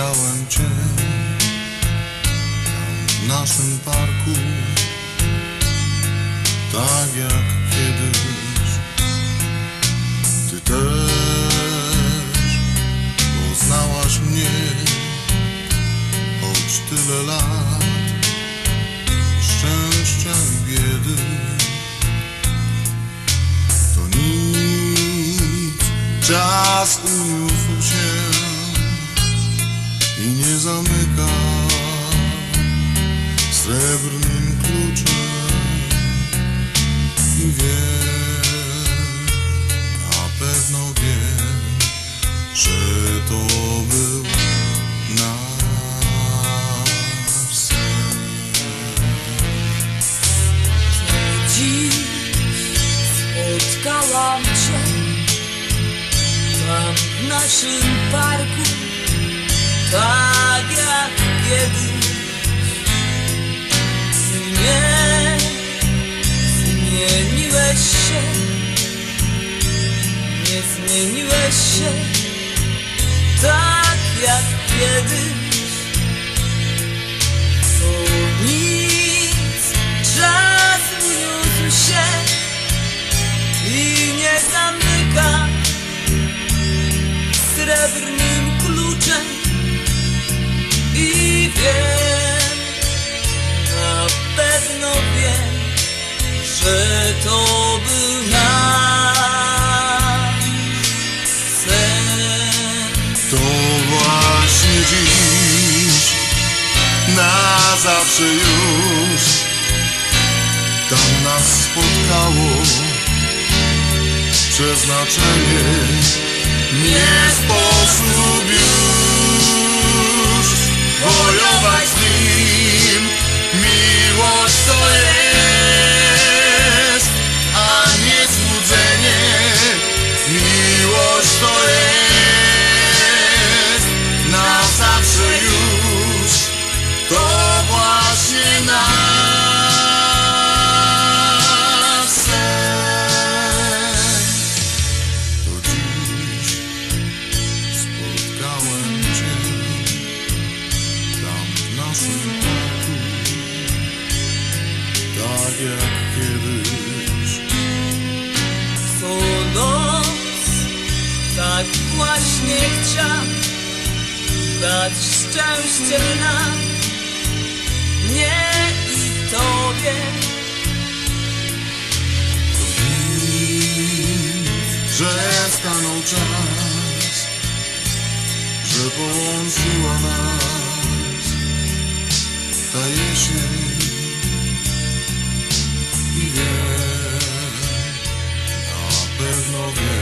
spotkałem Cię w naszym parku, tak jak kiedyś. Ty też poznałaś mnie, choć tyle lat szczęścia i biedy. To nic, czas. Srebrnym kluczem i wiem, na pewno wiem, że to był nasz. Dziś spotkałam cię tam w naszym parku, tak zmieniłeś się, tak jak kiedyś. Dziś, na zawsze już, tam nas spotkało przeznaczenie. Właśnie chciał dać szczęście nam, nie i tobie. że stanął czas, że połączyła nas ta jesień i wiem, na pewno wiem,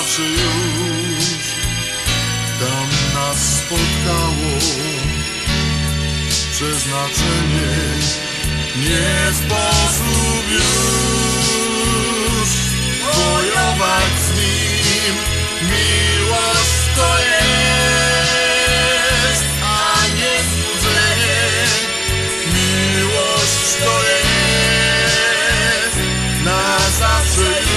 zawsze już, tam nas spotkało przeznaczenie. Nie sposób już wojować z nim. Miłość to jest, a nie złudzenie. Miłość to jest na zawsze.